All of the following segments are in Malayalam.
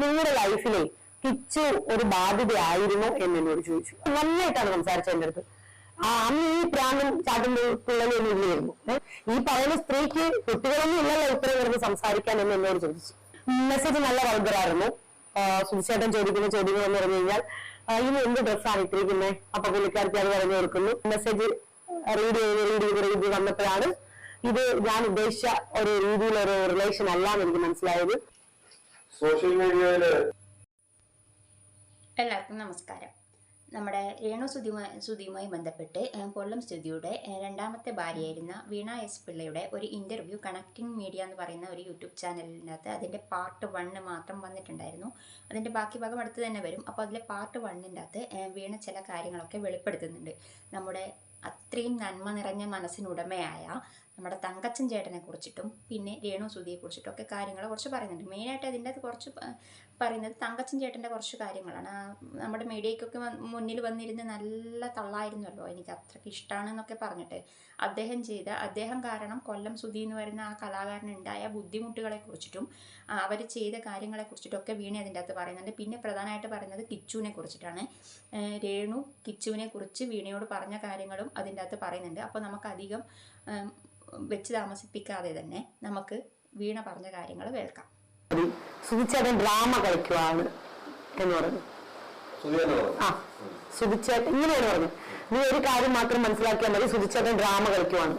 നിങ്ങളുടെ ലൈഫിലെ കിച്ചു ഒരു ബാധ്യതയായിരുന്നു എന്ന് എന്നോട് ചോദിച്ചു. നന്നായിട്ടാണ് സംസാരിച്ചത് എന്റെ അടുത്ത്. ആ, അന്ന് ഈ പ്രാന്തം ചാട്ടും പിള്ളലൊന്നും ഇല്ലായിരുന്നു ഈ പറയുന്ന സ്ത്രീക്ക് കുട്ടികളൊന്നും ഇല്ലല്ലോ ഇത്രയും വരുന്ന സംസാരിക്കാൻ എന്ന് എന്നോട് ചോദിച്ചു. മെസ്സേജ് നല്ല വൾഗറായിരുന്നു സുധിച്ചേട്ടൻ ചോദിക്കുന്ന ചോദ്യങ്ങൾ എന്ന് പറഞ്ഞു കഴിഞ്ഞാൽ ഇനി എന്ത് ഡ്രസ്സാണ് ഇട്ടിരിക്കുന്നത് അപ്പൊ പുള്ളിക്കാർക്ക് അത് പറഞ്ഞു കൊടുക്കുന്നു. മെസ്സേജ് റീഡ് ചെയ്ത് റീഡ് ചെയ്ത് റീഡ് ചെയ്ത് വന്നപ്പോഴാണ് ഇത് ഞാൻ ഉദ്ദേശിച്ച ഒരു രീതിയിലൊരു റിലേഷൻ അല്ല എന്ന് എനിക്ക് മനസ്സിലായത്. സോഷ്യൽ മീഡിയയിൽ. എല്ലാവർക്കും നമസ്കാരം. നമ്മുടെ രേണു സുധിയുമായി സുധിയുമായി ബന്ധപ്പെട്ട് കൊല്ലം സ്തുതിയുടെ രണ്ടാമത്തെ ഭാര്യയായിരുന്ന വീണ എസ് പിള്ളയുടെ ഒരു ഇന്റർവ്യൂ കണക്റ്റിംഗ് മീഡിയ എന്ന് പറയുന്ന ഒരു യൂട്യൂബ് ചാനലിനകത്ത് അതിന്റെ പാർട്ട് വണ്ണ് മാത്രം വന്നിട്ടുണ്ടായിരുന്നു. അതിന്റെ ബാക്കി ഭാഗം അടുത്ത് തന്നെ വരും. അപ്പോൾ അതിലെ പാർട്ട് വണ്ണിന്റെ അകത്ത് വീണ ചില കാര്യങ്ങളൊക്കെ വെളിപ്പെടുത്തുന്നുണ്ട്. നമ്മുടെ അത്രയും നന്മ നിറഞ്ഞ മനസ്സിനുടമയായ നമ്മുടെ തങ്കച്ചൻ ചേട്ടനെ കുറിച്ചിട്ടും പിന്നെ രേണു സുധിയെ കുറിച്ചിട്ടും ഒക്കെ കാര്യങ്ങൾ കുറച്ച് പറയുന്നുണ്ട്. മെയിനായിട്ട് അതിന്റെ അത് കുറച്ച് പറയുന്നത് തങ്കച്ചൻ ചേട്ടന്റെ കുറച്ച് കാര്യങ്ങളാണ്. നമ്മുടെ മീഡിയയ്ക്കൊക്കെ മുന്നിൽ വന്നിരുന്ന് നല്ല തള്ളായിരുന്നല്ലോ എനിക്ക് അത്രയ്ക്ക് ഇഷ്ടമാണ് എന്നൊക്കെ പറഞ്ഞിട്ട് അദ്ദേഹം ചെയ്ത അദ്ദേഹം കാരണം കൊല്ലം സുധി എന്ന് പറയുന്ന ആ കലാകാരനുണ്ടായ ബുദ്ധിമുട്ടുകളെ കുറിച്ചിട്ടും അവർ ചെയ്ത കാര്യങ്ങളെ കുറിച്ചിട്ടൊക്കെ വീണി അതിന്റെ അകത്ത് പറയുന്നുണ്ട്. പിന്നെ പ്രധാനമായിട്ട് പറയുന്നത് കിച്ചുവിനെ കുറിച്ചിട്ടാണ്. രേണു കിച്ചുവിനെ കുറിച്ച് വീണയോട് പറഞ്ഞ കാര്യങ്ങളും അതിന്റെ അകത്ത് പറയുന്നുണ്ട്. അപ്പോൾ നമുക്കധികം വെച്ച് താമസിപ്പിക്കാതെ തന്നെ നമുക്ക് വീണ പറഞ്ഞ കാര്യങ്ങൾ കേൾക്കാം. സുധിച്ചേട്ടൻ ഡ്രാമ കളിക്കുവാണ് എന്ന് പറഞ്ഞു. ആ സുധിച്ചേട്ടൻ ഇങ്ങനെയാണ് പറഞ്ഞു നീ ഒരു കാര്യം മാത്രം മനസ്സിലാക്കിയാൽ മതി സുധിച്ചേട്ടൻ ഡ്രാമ കളിക്കുവാണ്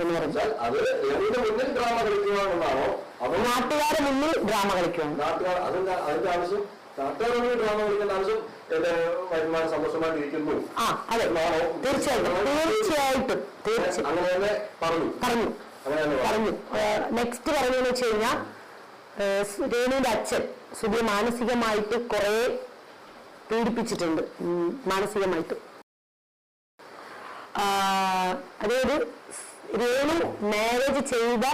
എന്ന് പറഞ്ഞു. നാട്ടുകാരെ മുന്നിൽ ഡ്രാമ കളിക്കുകയാണെന്നാണോ അതോ നാട്ടുകാരുടെ മുന്നിൽ ഡ്രാമ കളിക്കുവാണ്. നാട്ടുകാർ അതിന്റെ ആവശ്യം? ആ അതെ. തീർച്ചയായിട്ടും. പറഞ്ഞു. പറഞ്ഞു. നെക്സ്റ്റ് പറഞ്ഞതെന്ന് വെച്ച് കഴിഞ്ഞാൽ രേണുവിന്റെ അച്ഛൻ സുബിയെ മാനസികമായിട്ട് കുറെ പീഡിപ്പിച്ചിട്ടുണ്ട്. മാനസികമായിട്ട്. അതായത് രേണു മാരേജ് ചെയ്ത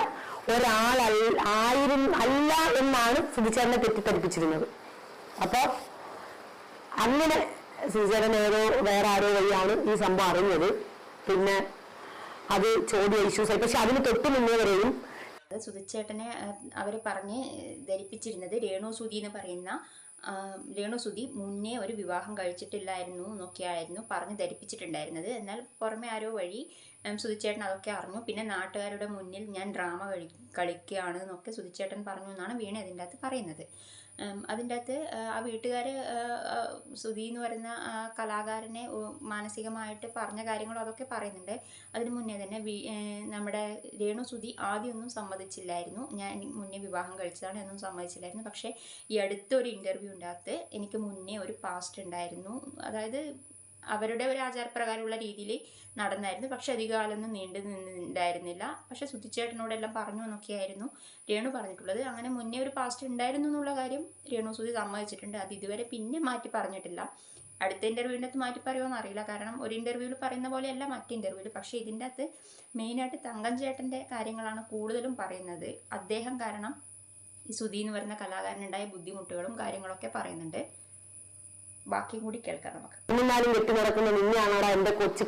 ഒരാൾ ആയിരം അല്ല എന്നാണ് സുധിച്ചേട്ടനെ തെറ്റിദ്ധരിപ്പിച്ചിരുന്നത്. അപ്പൊ അങ്ങനെ സുധിച്ചേട്ടൻ ഏതോ വേറെ ആരോ വഴിയാണ് ഈ സംഭവം അറിഞ്ഞത്. പിന്നെ അത് ചോദ്യ ഇഷ്യൂസ് ആയി. പക്ഷെ അതിന് തൊട്ട് മുന്നേ വരെയും അത് സുധിച്ചേട്ടനെ അവർ പറഞ്ഞ് ധരിപ്പിച്ചിരുന്നത് രേണു സുധി എന്ന് പറയുന്ന ആ, രേണു സുധി മുന്നേ ഒരു വിവാഹം കഴിച്ചിട്ടില്ലായിരുന്നു എന്നൊക്കെയായിരുന്നു പറഞ്ഞ് ധരിപ്പിച്ചിട്ടുണ്ടായിരുന്നത്. എന്നാൽ പുറമെ ആരോ വഴി സുധിച്ചേട്ടൻ അതൊക്കെ അറിഞ്ഞു. പിന്നെ നാട്ടുകാരുടെ മുന്നിൽ ഞാൻ ഡ്രാമ കളി കളിക്കുകയാണ് എന്നൊക്കെ സുധിച്ചേട്ടൻ പറഞ്ഞു എന്നാണ് വീണ അതിന്റെ അകത്ത് പറയുന്നത്. അതിന്റെ അകത്ത് ആ, വീട്ടുകാർ സുധി എന്ന് പറയുന്ന ആ കലാകാരനെ മാനസികമായിട്ട് പറഞ്ഞ കാര്യങ്ങളും അതൊക്കെ പറയുന്നുണ്ട്. അതിന് മുന്നേ തന്നെ നമ്മുടെ രേണു സുധി ആദ്യമൊന്നും സമ്മതിച്ചില്ലായിരുന്നു. ഞാൻ മുന്നേ വിവാഹം കഴിച്ചതാണ് എന്നും സമ്മതിച്ചില്ലായിരുന്നു. പക്ഷേ ഈ അടുത്തൊരു ഇന്റർവ്യൂ അകത്ത് എനിക്ക് മുന്നേ ഒരു പാസ്റ്റ് ഉണ്ടായിരുന്നു. അതായത് അവരുടെ ഒരു ആചാരപ്രകാരമുള്ള രീതിയിൽ നടന്നായിരുന്നു. പക്ഷെ അധികകാലമൊന്നും നീണ്ടു നിന്നുണ്ടായിരുന്നില്ല പക്ഷെ സുധിച്ചേട്ടനോടെല്ലാം പറഞ്ഞു എന്നൊക്കെയായിരുന്നു രേണു പറഞ്ഞിട്ടുള്ളത്. അങ്ങനെ മുന്നേ ഒരു പാസ്റ്റ് ഉണ്ടായിരുന്നു എന്നുള്ള കാര്യം രേണു സുധി സമ്മതിച്ചിട്ടുണ്ട്. അത് ഇതുവരെ പിന്നെ മാറ്റി പറഞ്ഞിട്ടില്ല. അടുത്ത ഇന്റർവ്യൂവിന്റെ അകത്ത് മാറ്റി പറയുമോ അറിയില്ല. കാരണം ഒരു ഇന്റർവ്യൂവിൽ പറയുന്ന പോലെയല്ല മറ്റ് ഇന്റർവ്യൂവിൽ പക്ഷേ ഇതിന്റെ അകത്ത് മെയിനായിട്ട് തങ്കം ചേട്ടന്റെ കാര്യങ്ങളാണ് കൂടുതലും പറയുന്നത്. അദ്ദേഹം കാരണം ഈ സുധി എന്ന് പറയുന്ന കലാകാരനുണ്ടായ ബുദ്ധിമുട്ടുകളും കാര്യങ്ങളൊക്കെ പറയുന്നുണ്ട്. ബാക്കിയും കൂടി കേൾക്കാം നമുക്ക്. എന്നിരുന്നാലും കെട്ടി നടക്കുന്ന നിന്നെയാണോടാ എന്റെ കൊച്ച്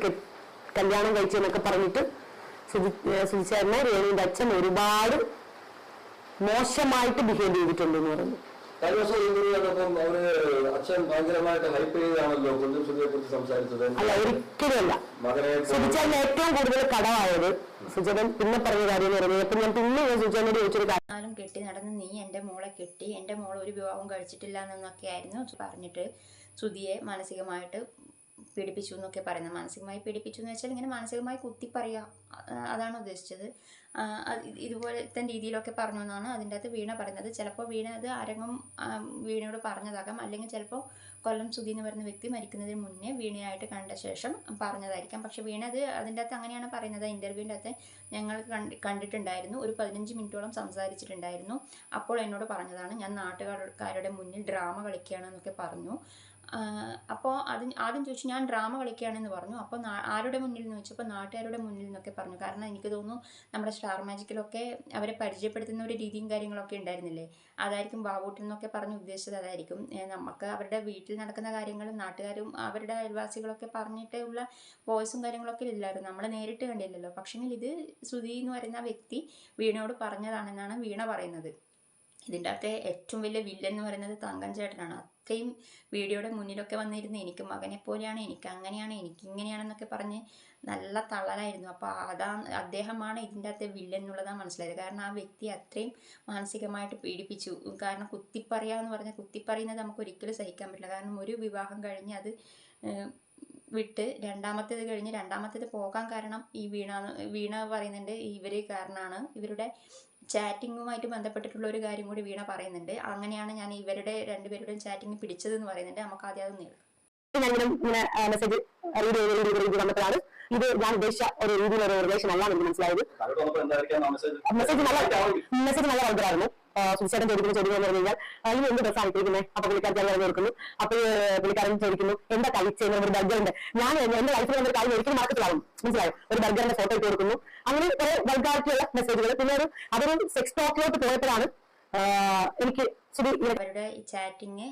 കല്യാണം കഴിച്ചെന്നൊക്കെ പറഞ്ഞിട്ട് സുധിച്ചേരനെ രേണുവിന്റെ അച്ഛൻ ഒരുപാട് മോശമായിട്ട് ബിഹേവ് ചെയ്തിട്ടുണ്ട് എന്ന് പറഞ്ഞു അല്ല ഒരിക്കലും അല്ല. മകനെ ഏറ്റവും കൂടുതൽ കടമായത് സുചേട്ടൻ പിന്നെ പറഞ്ഞ കാര്യം എന്ന് അപ്പൊ ഞാൻ പിന്നെ ഞാൻ സുചേട്ടനോട് ചോദിച്ചൊരു കാര്യം എന്നാലും കെട്ടി നടന്ന് നീ എന്റെ മോളെ കെട്ടി എന്റെ മോളെ ഒരു വിവാഹം കഴിച്ചിട്ടില്ല എന്നൊക്കെ ആയിരുന്നു. പറഞ്ഞിട്ട് സുധിയെ മാനസികമായിട്ട് പീഡിപ്പിച്ചു എന്നൊക്കെ പറയുന്നത്. മാനസികമായി പീഡിപ്പിച്ചു എന്ന് വെച്ചാൽ ഇങ്ങനെ മാനസികമായി കുത്തി പറയുക അതാണ് ഉദ്ദേശിച്ചത്. ഇതുപോലത്തെ രീതിയിലൊക്കെ പറഞ്ഞു എന്നാണ് അതിന്റെ അകത്ത് വീണ പറയുന്നത്. ചിലപ്പോൾ വീണ അത് ആരെങ്കിലും വീണയോട് പറഞ്ഞതാകാം. അല്ലെങ്കിൽ ചിലപ്പോൾ കൊല്ലം സുധി എന്ന് പറയുന്ന വ്യക്തി മരിക്കുന്നതിന് മുന്നേ വീണയായിട്ട് കണ്ട ശേഷം പറഞ്ഞതായിരിക്കാം. പക്ഷെ വീണ അത് അതിന്റെ അകത്ത് അങ്ങനെയാണ് പറയുന്നത്. ഇന്റർവ്യൂവിന്റെ അകത്ത് ഞങ്ങൾ കണ്ട് കണ്ടിട്ടുണ്ടായിരുന്നു. ഒരു പതിനഞ്ച് മിനിറ്റോളം സംസാരിച്ചിട്ടുണ്ടായിരുന്നു. അപ്പോൾ എന്നോട് പറഞ്ഞതാണ് ഞാൻ നാട്ടുകാരുടെ മുന്നിൽ ഡ്രാമ കളിക്കുകയാണെന്നൊക്കെ പറഞ്ഞു. അപ്പോൾ അത് ആദ്യം ചോദിച്ചു ഞാൻ ഡ്രാമ കളിക്കുകയാണെന്ന് പറഞ്ഞു. അപ്പോൾ ആരുടെ മുന്നിൽ? എന്ന് ചോദിച്ചപ്പോൾ നാട്ടുകാരുടെ മുന്നിൽ എന്നൊക്കെ പറഞ്ഞു. കാരണം എനിക്ക് തോന്നുന്നു നമ്മുടെ സ്റ്റാർ മാജിക്കിലൊക്കെ അവരെ പരിചയപ്പെടുത്തുന്ന ഒരു രീതിയും കാര്യങ്ങളൊക്കെ ഉണ്ടായിരുന്നില്ലേ? അതായിരിക്കും ബാബൂട്ടിൽ നിന്നൊക്കെ പറഞ്ഞ് ഉദ്ദേശിച്ചത് അതായിരിക്കും. നമുക്ക് അവരുടെ വീട്ടിൽ നടക്കുന്ന കാര്യങ്ങളും നാട്ടുകാരും അവരുടെ അയൽവാസികളൊക്കെ പറഞ്ഞിട്ടേ ഉള്ള വോയിസും കാര്യങ്ങളൊക്കെ ഇല്ലായിരുന്നു. നമ്മൾ നേരിട്ട് കണ്ടില്ലല്ലോ. പക്ഷേങ്കിൽ ഇത് സുധി എന്ന് പറയുന്ന വ്യക്തി വീണയോട് പറഞ്ഞതാണെന്നാണ് വീണ പറയുന്നത്. ഇതിന്റെ അകത്തെ ഏറ്റവും വലിയ വില്ലൻ എന്ന് പറയുന്നത് തങ്കൻ ചേട്ടനാണ്. അത്രയും വീഡിയോയുടെ മുന്നിലൊക്കെ വന്നിരുന്ന് എനിക്ക് മകനെ പോലെയാണ് എനിക്ക് അങ്ങനെയാണ് എനിക്ക് ഇങ്ങനെയാണെന്നൊക്കെ പറഞ്ഞ് നല്ല തളരായിരുന്നു അപ്പോൾ അതാ അദ്ദേഹമാണ് ഇതിന്റെ അകത്തെ വില്ലൻ എന്നുള്ളതാണ് മനസ്സിലായത്. കാരണം ആ വ്യക്തി അത്രയും മാനസികമായിട്ട് പീഡിപ്പിച്ചു. കാരണം കുത്തിപ്പറയാന്ന് പറഞ്ഞാൽ കുത്തിപ്പറയുന്നത് നമുക്ക് ഒരിക്കലും സഹിക്കാൻ പറ്റില്ല. കാരണം ഒരു വിവാഹം കഴിഞ്ഞ് അത് വിട്ട് രണ്ടാമത്തേത് കഴിഞ്ഞ് രണ്ടാമത്തേത് പോകാൻ കാരണം ഈ വീണ വീണ പറയുന്നുണ്ട് ഇവർ കാരണമാണ് ഇവരുടെ ചാറ്റിങ്ങുമായിട്ട് ബന്ധപ്പെട്ടിട്ടുള്ള ഒരു കാര്യം കൂടി വീണ പറയുന്നുണ്ട്. അങ്ങനെയാണ് ഞാൻ ഇവരുടെ രണ്ടുപേരുടെയും ചാറ്റിങ് പിടിച്ചതെന്ന് പറയുന്നുണ്ട്. നമുക്ക് ആദ്യം അതൊന്നും ഇങ്ങനെ മെസ്സേജ് റീഡ് ചെയ്ത് റീഡ് ചെയ്ത് റീഡ് വന്നപ്പോഴാണ് ഇത് ഞാൻ ഉദ്ദേശിച്ച ഒരു രീതിയിലുള്ള ഒരു റിലേഷൻ അല്ല എനിക്ക് മനസ്സിലായത്. മെസ്സേജ് മെസ്സേജ് നല്ല മെസ്സേജ് നല്ല വലുതായിരുന്നു. സുശേഷം ചോദിക്കുന്ന ചോദ്യം എന്ന് പറഞ്ഞു കഴിഞ്ഞാൽ അതിന് എന്ത് ഡ്രസ്സാണ് ഇട്ടിരിക്കുന്നത് അപ്പൊ പുള്ളിക്കാരൻ ഞാൻ കൊടുക്കുന്നു അപ്പൊ പുള്ളിക്കാരൻ ചോദിക്കുന്നു എന്താ കഴിച്ചത് ഒരു ബർഗർ ഉണ്ട് ഞാൻ എന്റെ ലൈഫിൽ വന്നൊരു കാര്യം ഒരിക്കലും മറക്കത്തിലാവും മനസ്സിലായോ? ഒരു ബർഗറിന്റെ ഫോട്ടോ ഇട്ട് കൊടുക്കുന്നു. അങ്ങനെ കുറെ ബർഗായിട്ടുള്ള മെസ്സേജുകൾ പിന്നെ ഒരു അതൊരു സെക്സ് ടോക്കിലോട്ട് പോയപ്പോഴാണ് എനിക്ക് അവരുടെ ഈ ചാറ്റിങ്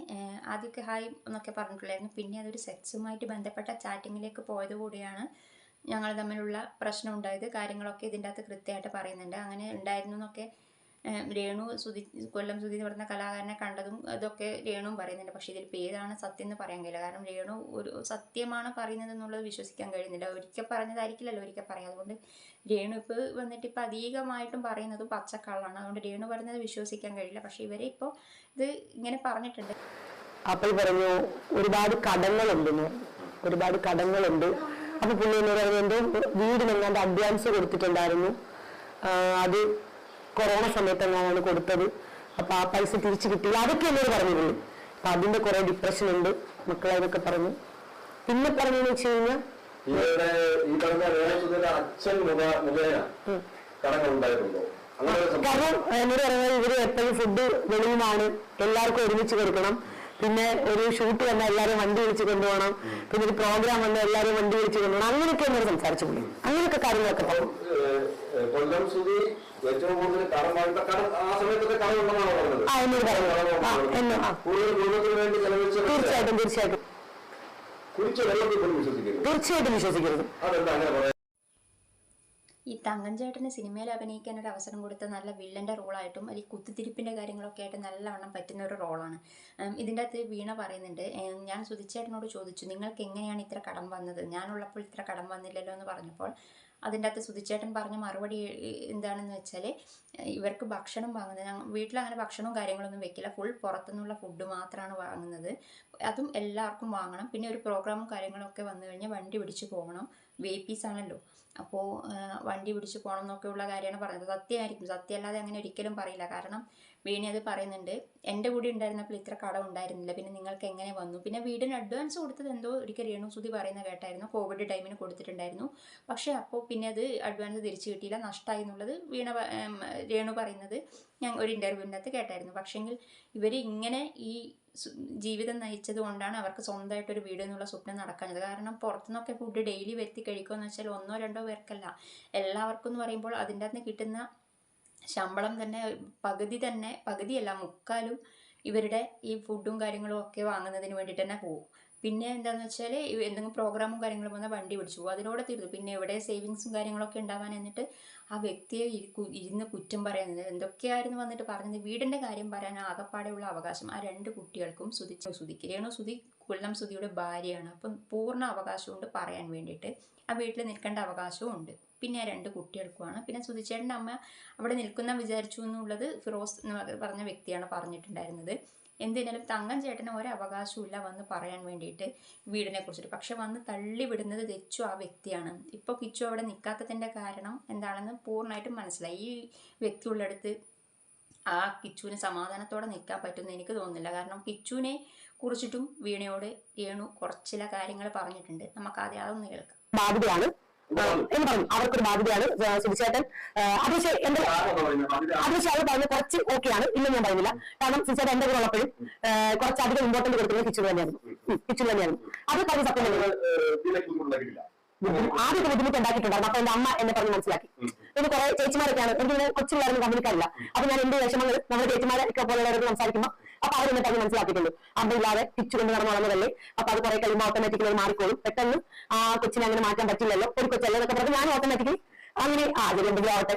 ആദ്യമൊക്കെ ഹായ് എന്നൊക്കെ പറഞ്ഞിട്ടുള്ളായിരുന്നു പിന്നെ അതൊരു സെക്സുമായിട്ട് ബന്ധപ്പെട്ട ചാറ്റിങ്ങിലേക്ക് പോയത് കൂടിയാണ് ഞങ്ങൾ തമ്മിലുള്ള പ്രശ്നം ഉണ്ടായത്. കാര്യങ്ങളൊക്കെ ഇതിന്റെ അകത്ത് കൃത്യമായിട്ട് പറയുന്നുണ്ട്. അങ്ങനെ ഉണ്ടായിരുന്നു എന്നൊക്കെ രേണു സുധി കൊല്ലം സുധി എന്ന് പറയുന്ന കലാകാരനെ കണ്ടതും അതൊക്കെ രേണുവും പറയുന്നുണ്ട്. പക്ഷേ ഇതിൽ പേരാണ് സത്യം എന്ന് പറയാൻ കഴിയില്ല. കാരണം രേണു ഒരു സത്യമാണ് പറയുന്നത് എന്നുള്ളത് വിശ്വസിക്കാൻ കഴിയുന്നില്ല. ഒരിക്കൽ പറഞ്ഞതായിരിക്കില്ലല്ലോ ഒരിക്കൽ പറയാം അതുകൊണ്ട് രേണു ഇപ്പോൾ വന്നിട്ട് ഇപ്പോൾ അധികമായിട്ടും പറയുന്നത് പച്ചക്കള്ളാണ്. അതുകൊണ്ട് രേണു പറയുന്നത് വിശ്വസിക്കാൻ കഴിയില്ല. പക്ഷേ ഇവരെ ഇപ്പോൾ ഇത് ഇങ്ങനെ പറഞ്ഞിട്ടുണ്ട്. അപ്പോൾ പറഞ്ഞു ഒരുപാട് കടങ്ങളുണ്ട് എന്ന് ഒരുപാട് കടങ്ങളുണ്ട്. അപ്പൊ പുള്ളി എന്നോട് പറഞ്ഞു എന്തോ വീടിനെങ്ങാണ്ട് അഡ്വാൻസ് കൊടുത്തിട്ടുണ്ടായിരുന്നു. അത് കൊറോണ സമയത്തെങ്ങാനാണ് കൊടുത്തത്? അപ്പൊ ആ പൈസ തിരിച്ചു കിട്ടില്ല അതൊക്കെ എന്നോട് പറഞ്ഞിരുന്നു. അപ്പൊ അതിന്റെ കുറെ ഡിപ്രഷൻ ഉണ്ട്. മക്കളെ അതൊക്കെ പറഞ്ഞു. പിന്നെ പറഞ്ഞെന്ന് വെച്ച് കഴിഞ്ഞാൽ കാരണം എന്നോട് പറഞ്ഞാൽ ഇവർ എപ്പോഴും ഫുഡ് വെളിയുമാണ് എല്ലാവർക്കും ഒരുമിച്ച് കൊടുക്കണം. പിന്നെ ഒരു ഷൂട്ട് വന്നാൽ എല്ലാവരും വണ്ടി വിളിച്ച് കൊണ്ടുപോകണം. പിന്നെ ഒരു പ്രോഗ്രാം വന്നാൽ എല്ലാവരും വണ്ടി വിളിച്ച് കൊണ്ടുപോകണം. അങ്ങനെയൊക്കെ എന്നോട് സംസാരിച്ചു പുള്ളി. അങ്ങനെയൊക്കെ കാര്യങ്ങളൊക്കെ പറഞ്ഞു. കൊല്ലം സുധി ഏറ്റവും കൂടുതൽ കടം ആ സമയത്തൊക്കെ കടം ഉണ്ടെന്നാണ് പറഞ്ഞത്? തീർച്ചയായിട്ടും തീർച്ചയായിട്ടും. തീർച്ചയായിട്ടും വിശ്വസിക്കരുത്. ഈ തങ്കഞ്ചേട്ടന് സിനിമയിൽ അഭിനയിക്കാൻ ഒരു അവസരം കൊടുത്ത നല്ല വില്ലന്റെ റോളായിട്ടും അല്ലെങ്കിൽ കുത്തിത്തിരിപ്പിന്റെ കാര്യങ്ങളൊക്കെ ആയിട്ട് നല്ലവണ്ണം പറ്റുന്ന ഒരു റോളാണ്. ഇതിന്റെ അകത്ത് വീണ പറയുന്നുണ്ട് ഞാൻ സുധിച്ചേട്ടനോട് ചോദിച്ചു നിങ്ങൾക്ക് എങ്ങനെയാണ് ഇത്ര കടം വന്നത്? ഞാനുള്ളപ്പോൾ ഇത്ര കടം വന്നില്ലല്ലോ എന്ന് പറഞ്ഞപ്പോൾ അതിന്റെ അകത്ത് സുധിച്ചേട്ടൻ പറഞ്ഞ മറുപടി എന്താണെന്ന് വെച്ചാൽ ഇവർക്ക് ഭക്ഷണം വാങ്ങുന്നത് ഞങ്ങൾ വീട്ടിൽ അങ്ങനെ ഭക്ഷണവും കാര്യങ്ങളൊന്നും വെക്കില്ല ഫുൾ പുറത്തുനിന്നുള്ള ഫുഡ് മാത്രമാണ് വാങ്ങുന്നത്. അതും എല്ലാവർക്കും വാങ്ങണം പിന്നെ ഒരു പ്രോഗ്രാമും കാര്യങ്ങളൊക്കെ വന്നു കഴിഞ്ഞാൽ വണ്ടി പിടിച്ച് പോകണം. വി പീസ് ആണല്ലോ. അപ്പോൾ വണ്ടി പിടിച്ച് പോകണം എന്നൊക്കെയുള്ള കാര്യമാണ് പറയുന്നത് സത്യമായിരിക്കും. സത്യമല്ലാതെ അങ്ങനെ ഒരിക്കലും പറയില്ല. കാരണം വീണി അത് പറയുന്നുണ്ട്. എന്റെ കൂടെ ഉണ്ടായിരുന്നപ്പോൾ ഇത്ര കടം ഉണ്ടായിരുന്നില്ല. പിന്നെ നിങ്ങൾക്ക് എങ്ങനെ വന്നു? പിന്നെ വീടിന് അഡ്വാൻസ് കൊടുത്തത് എന്തോ ഒരിക്കൽ രേണു സുതി പറയുന്ന കേട്ടായിരുന്നു. കോവിഡ് ടൈമിന് കൊടുത്തിട്ടുണ്ടായിരുന്നു. പക്ഷേ അപ്പോൾ പിന്നെ അത് അഡ്വാൻസ് തിരിച്ചു കിട്ടിയില്ല. നഷ്ടമായി എന്നുള്ളത് വീണ രേണു പറയുന്നത് ഞാൻ ഒരു ഇന്റർവ്യൂവിനകത്ത് കേട്ടായിരുന്നു. പക്ഷേങ്കിൽ ഇവർ ഇങ്ങനെ ഈ ജീവിതം നയിച്ചത് കൊണ്ടാണ് അവർക്ക് സ്വന്തമായിട്ടൊരു വീട് എന്നുള്ള സ്വപ്നം നടക്കുന്നത് കാരണം പുറത്തുനിന്നൊക്കെ ഫുഡ് ഡെയിലി വരുത്തി കഴിക്കുമെന്ന് വെച്ചാൽ ഒന്നോ രണ്ടോ പേർക്കല്ല. എല്ലാവർക്കും എന്ന് പറയുമ്പോൾ അതിന്റെ അകത്ത് കിട്ടുന്ന ശമ്പളം തന്നെ പകുതി തന്നെ പകുതിയല്ല മുക്കാലും ഇവരുടെ ഈ ഫുഡും കാര്യങ്ങളും ഒക്കെ വാങ്ങുന്നതിന് വേണ്ടിയിട്ട് തന്നെ പോകും പിന്നെ എന്താന്ന് വെച്ചാൽ എന്തെങ്കിലും പ്രോഗ്രാമും കാര്യങ്ങളും വന്നാൽ വണ്ടി പിടിച്ചു പോകും. അതിനോടെ തീർന്നു പിന്നെ എവിടെ സേവിങ്സും കാര്യങ്ങളൊക്കെ ഉണ്ടാവാൻ എന്നിട്ട് ആ വ്യക്തിയെ ഇരുന്ന് കുറ്റം പറയുന്നത് എന്തൊക്കെയായിരുന്നു വന്നിട്ട് പറഞ്ഞത്? വീടിന്റെ കാര്യം പറയാൻ ആകപ്പാടെയുള്ള അവകാശം ആ രണ്ട് കുട്ടികൾക്കും സുതി സുതിക്ക് രേണു സുതി കൊല്ലം സുതിയുടെ ഭാര്യയാണ്. അപ്പം പൂർണ അവകാശമുണ്ട് പറയാൻ വേണ്ടിയിട്ട്. ആ വീട്ടിൽ നിൽക്കേണ്ട അവകാശവും ഉണ്ട്. പിന്നെ ആ രണ്ട് കുട്ടികൾക്കുമാണ്. പിന്നെ സുതിച്ചേട്ടന്റെ അമ്മ അവിടെ നിൽക്കുന്ന വിചാരിച്ചു എന്നുള്ളത് ഫിറോസ് എന്ന് പറഞ്ഞ വ്യക്തിയാണ് പറഞ്ഞിട്ടുണ്ടായിരുന്നത്. എന്തിനാലും തങ്കം ചേട്ടന് ഒരു ഇല്ല വന്ന് പറയാൻ വേണ്ടിയിട്ട് വീടിനെ കുറിച്ചിട്ട് പക്ഷെ വന്ന് തള്ളി വിടുന്നത് തെച്ചു ആ വ്യക്തിയാണ്. ഇപ്പോൾ കിച്ചു അവിടെ നിൽക്കാത്തതിന്റെ കാരണം എന്താണെന്ന് പൂർണമായിട്ടും മനസ്സിലായി. ഈ വ്യക്തി ഉള്ളിടത്ത് ആ കിച്ചുവിന് സമാധാനത്തോടെ നിൽക്കാൻ പറ്റുമെന്ന് എനിക്ക് തോന്നുന്നില്ല. കാരണം കിച്ചുവിനെ കുറിച്ചിട്ടും വീണയോട് രേണു കുറച്ചില കാര്യങ്ങൾ പറഞ്ഞിട്ടുണ്ട്. നമുക്ക് ആദ്യം അതൊന്ന് കേൾക്കാം. എന്ന് പറഞ്ഞു. അവർക്കൊരു ബാധ്യതയാണ് സുധിച്ചേട്ടൻ. പക്ഷേ എന്റെ അത് അവർ പറഞ്ഞത് കുറച്ച് ഓക്കെയാണ് ഇല്ലെന്ന് ഞാൻ പറയുന്നില്ല. കാരണം സുധിച്ചേട്ടൻ എന്റെ കൂടെ ഉള്ളപ്പോഴും കുറച്ച് അധികം ഇമ്പോർട്ടന്റ് കൊടുക്കുന്നത് കിച്ചു തന്നെയായിരുന്നു. കിച്ചു തന്നെയായിരുന്നു. അത് പറഞ്ഞു സത്യം ആദ്യമൊക്കെ ബുദ്ധിമുട്ട് ഉണ്ടാക്കിയിട്ടുണ്ടായിരുന്നു. അപ്പൊ എന്റെ അമ്മ എന്നെ പറഞ്ഞ് മനസ്സിലാക്കി. പിന്നെ കുറെ ചേച്ചിമാരൊക്കെയാണ്. എനിക്കിങ്ങനെ കൊച്ചുപിള്ളേരൊന്നും കമ്പനിക്കാരില്ല. അപ്പൊ ഞാൻ എന്റെ വിഷമങ്ങൾ നമ്മുടെ ചേച്ചിമാരൊക്കെ പോലുള്ളവരോട് സംസാരിക്കുമ്പോൾ അപ്പൊ അവർ എന്നിട്ട് അത് മനസ്സിലാക്കിയിട്ടുണ്ട് അമ്മയില്ലാതെ തിരിച്ചു കൊണ്ട് നടന്നു വളർന്നതല്ലേ അപ്പൊ അത് കുറെ കഴിയുമ്പോൾ ഓട്ടോമാറ്റിക്കലി മാറിക്കോളും. പെട്ടെന്ന് ആ കൊച്ചിനെ അങ്ങനെ മാറ്റാൻ പറ്റില്ലല്ലോ. ഒരു കൊച്ചല്ലേ എന്നൊക്കെ പറഞ്ഞ് ഞാൻ ഓട്ടോമാറ്റിക്കലി അങ്ങനെ ആ ശരി എന്തെങ്കിലും ആവട്ടെ.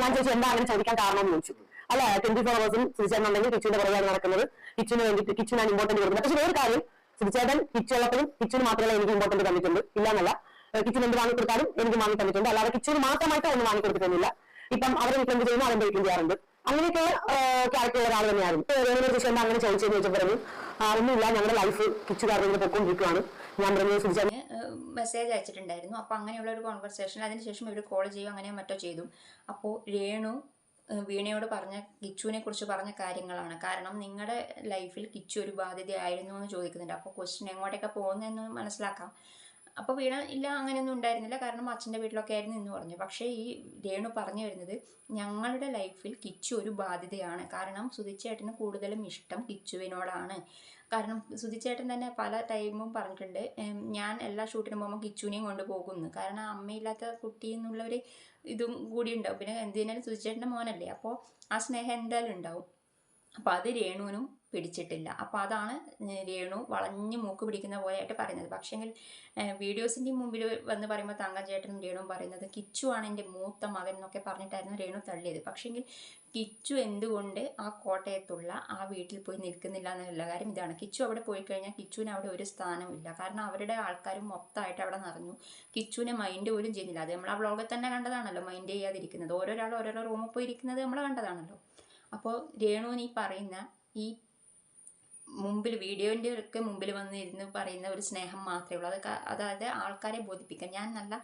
ഞാൻ ചോദിച്ചു എന്താ അങ്ങനെ ചോദിക്കാൻ കാരണം? എന്ന് ചോദിച്ചു. അല്ല ട്വന്റി ഫോർ അവേഴ്സും സുധിച്ചേട്ടനുണ്ടെങ്കിൽ കിച്ചുവിന്റെ പുറകെയാണ് നടക്കുന്നത്. കിച്ചുവിന് വേണ്ടിയിട്ട് കിച്ചുവിനാണ് ഇമ്പോർട്ടന്റ് കൊടുക്കുന്നത് പക്ഷെ വേറെ കാര്യം സുധിച്ചേട്ടൻ കിച്ചുള്ളപ്പോഴും കിച്ചുവിന് മാത്രമേ എനിക്ക് ഇമ്പോർട്ടന്റ് തന്നിട്ടുണ്ട് ഇല്ലാന്നല്ല. എന്നല്ല കിച്ചുവിന് എന്ത് വാങ്ങിക്കൊടുത്താലും എനിക്ക് വാങ്ങി തന്നിട്ടുണ്ട്. അല്ലാതെ കിച്ചുവിന് മാത്രമായിട്ട് ഒന്നും വാങ്ങി കൊടുത്തിട്ടൊന്നുമില്ല. ഇപ്പം അവരെ വീട്ടിൽ എന്ത് ചെയ്യുന്നു? അവരുടെ വീട്ടിൽ ചെയ്യാറുണ്ട്. അങ്ങനെയൊക്കെ ക്യാരക്ടർ ഒരാൾ തന്നെയായിരുന്നു. കുറിച്ച് എന്താ അങ്ങനെ ചോദിച്ചതെന്ന് ചോദിച്ചാൽ പറഞ്ഞു "ആ, ഒന്നുമില്ല ഞങ്ങളുടെ ലൈഫ് കിച്ചു കാരണം പൊക്കൊണ്ടിരിക്കുകയാണ് ഞാൻ പറഞ്ഞു സുധിച്ചേട്ടൻ മെസ്സേജ് അയച്ചിട്ടുണ്ടായിരുന്നു. അപ്പോൾ അങ്ങനെയുള്ള ഒരു കോൺവെർസേഷൻ അതിനുശേഷം ഇവർ കോൾ ചെയ്യും അങ്ങനെ മറ്റോ ചെയ്തു. അപ്പോൾ രേണു വീണയോട് പറഞ്ഞ കിച്ചുവിനെ കുറിച്ച് പറഞ്ഞ കാര്യങ്ങളാണ്. കാരണം നിങ്ങളുടെ ലൈഫിൽ കിച്ചു ഒരു ബാധ്യതയായിരുന്നു എന്ന് ചോദിക്കുന്നുണ്ട്. അപ്പോൾ ക്വസ്റ്റ്യൻ എങ്ങോട്ടൊക്കെ പോകുന്നതെന്ന് മനസ്സിലാക്കാം. അപ്പോൾ വീണ ഇല്ല അങ്ങനെയൊന്നും ഉണ്ടായിരുന്നില്ല. കാരണം അച്ഛന്റെ വീട്ടിലൊക്കെ ആയിരുന്നു എന്ന് പറഞ്ഞു. പക്ഷേ ഈ രേണു പറഞ്ഞു വരുന്നത് ഞങ്ങളുടെ ലൈഫിൽ കിച്ചു ഒരു ബാധ്യതയാണ്. കാരണം സുധിച്ചേട്ടന് കൂടുതലും ഇഷ്ടം കിച്ചുവിനോടാണ്. കാരണം സുധിച്ചേട്ടൻ തന്നെ പല ടൈമും പറഞ്ഞിട്ടുണ്ട് ഞാൻ എല്ലാ ഷൂട്ടിനും പോകുമ്പോൾ കിച്ചുവിനെയും കൊണ്ട് പോകുന്നു. കാരണം അമ്മയില്ലാത്ത കുട്ടി എന്നുള്ളൊരു ഇതും കൂടി ഉണ്ടാവും. പിന്നെ എന്തിനാലും സുധിച്ചേട്ടന്റെ മോനല്ലേ. അപ്പോൾ ആ സ്നേഹം എന്തായാലും ഉണ്ടാവും. അപ്പോൾ അത് രേണുവിനും പിടിച്ചിട്ടില്ല. അപ്പോൾ അതാണ് രേണു വളഞ്ഞ് മൂക്ക് പിടിക്കുന്ന പോലെ ആയിട്ട് പറയുന്നത് പക്ഷേങ്കിൽ വീഡിയോസിന്റെ മുമ്പിൽ വന്ന് പറയുമ്പോൾ തങ്കച്ചേട്ടനും രേണുവും പറയുന്നത് കിച്ചു ആണ് എന്റെ മൂത്ത മകൻ എന്നൊക്കെ പറഞ്ഞിട്ടായിരുന്നു രേണു തള്ളിയത്. പക്ഷേങ്കിൽ കിച്ചു എന്തുകൊണ്ട് ആ കോട്ടയത്തുള്ള ആ വീട്ടിൽ പോയി നിൽക്കുന്നില്ല എന്നുള്ള കാര്യം ഇതാണ്. കിച്ചു അവിടെ പോയി കഴിഞ്ഞാൽ കിച്ചുവിന് അവിടെ ഒരു സ്ഥാനമില്ല കാരണം അവരുടെ ആൾക്കാരും മൊത്തമായിട്ട് അവിടെ നിറഞ്ഞു. കിച്ചുവിനെ മൈൻഡ് പോലും ചെയ്യുന്നില്ല. അത് നമ്മൾ ആ വ്ളോഗിൽ തന്നെ കണ്ടതാണല്ലോ. മൈൻഡ് ചെയ്യാതിരിക്കുന്നത്. ഓരോരാൾ ഓരോരോ റൂമിൽ പോയിരിക്കുന്നത് നമ്മൾ കണ്ടതാണല്ലോ. അപ്പോൾ രേണു ഈ പറയുന്ന ഈ മുമ്പിൽ വീഡിയോന്റെ ഒക്കെ മുമ്പിൽ വന്നിരുന്ന് പറയുന്ന ഒരു സ്നേഹം മാത്രമേ ഉള്ളൂ. അത് അതായത് ആൾക്കാരെ ബോധിപ്പിക്കാൻ. ഞാൻ നല്ല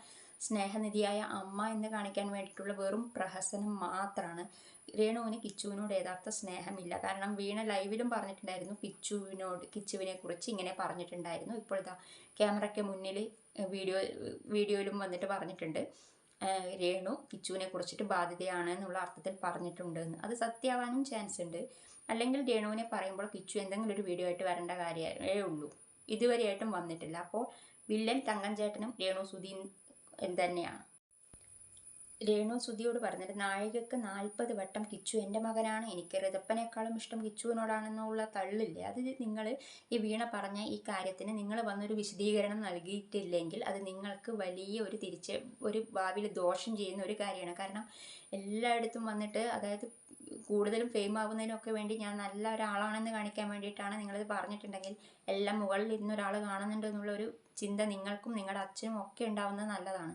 സ്നേഹനിധിയായ അമ്മ എന്ന് കാണിക്കാൻ വേണ്ടിയിട്ടുള്ള വെറും പ്രഹസനം മാത്രമാണ് രേണുവിന് കിച്ചുവിനോട് യഥാർത്ഥ സ്നേഹമില്ല. കാരണം വീണ ലൈവിലും പറഞ്ഞിട്ടുണ്ടായിരുന്നു കിച്ചുവിനോട് കിച്ചുവിനെ കുറിച്ച് ഇങ്ങനെ പറഞ്ഞിട്ടുണ്ടായിരുന്നു. ഇപ്പോഴത്തെ ക്യാമറയ്ക്ക് മുന്നിൽ വീഡിയോ വീഡിയോയിലും വന്നിട്ട് പറഞ്ഞിട്ടുണ്ട്. രേണു കിച്ചുവിനെ കുറിച്ചിട്ട് ബാധ്യതയാണ് എന്നുള്ള അർത്ഥത്തിൽ പറഞ്ഞിട്ടുണ്ട് എന്ന് അത് സത്യാവാനും ചാൻസ് ഉണ്ട്. അല്ലെങ്കിൽ രേണുവിനെ പറയുമ്പോൾ കിച്ചു എന്തെങ്കിലും ഒരു വീഡിയോ ആയിട്ട് വരേണ്ട കാര്യമേ ഉള്ളൂ. ഇതുവരെയായിട്ടും വന്നിട്ടില്ല. അപ്പോൾ വില്ലൻ തങ്കൻ ചേട്ടനും രേണു സുധീൻ തന്നെയാണ്. രേണു സുധിയോട് പറഞ്ഞത് നാഴികക്ക് നാൽപ്പത് വട്ടം കിച്ചു എന്റെ മകനാണ്. എനിക്ക് റിതപ്പനേക്കാളും ഇഷ്ടം കിച്ചുവിനോടാണെന്നുള്ള തള്ളില്ലേ? അത് നിങ്ങൾ ഈ വീണ പറഞ്ഞ ഈ കാര്യത്തിന് നിങ്ങൾ വന്നൊരു വിശദീകരണം നൽകിയിട്ടില്ലെങ്കിൽ അത് നിങ്ങൾക്ക് വലിയ ഒരു തിരിച്ച് ഒരു ഭാവിയിൽ ദോഷം ചെയ്യുന്ന ഒരു കാര്യമാണ്. കാരണം എല്ലായിടത്തും വന്നിട്ട് അതായത് കൂടുതലും ഫെയിം ആവുന്നതിനൊക്കെ വേണ്ടി ഞാൻ നല്ല ഒരാളാണെന്ന് കാണിക്കാൻ വേണ്ടിയിട്ടാണ് നിങ്ങളിത് പറഞ്ഞിട്ടുണ്ടെങ്കിൽ എല്ലാം മുകളിൽ ഇരുന്ന് ഒരാൾ കാണുന്നുണ്ട് എന്നുള്ള ഒരു ചിന്ത നിങ്ങൾക്കും നിങ്ങളുടെ അച്ഛനും ഒക്കെ ഉണ്ടാവുന്നത് നല്ലതാണ്.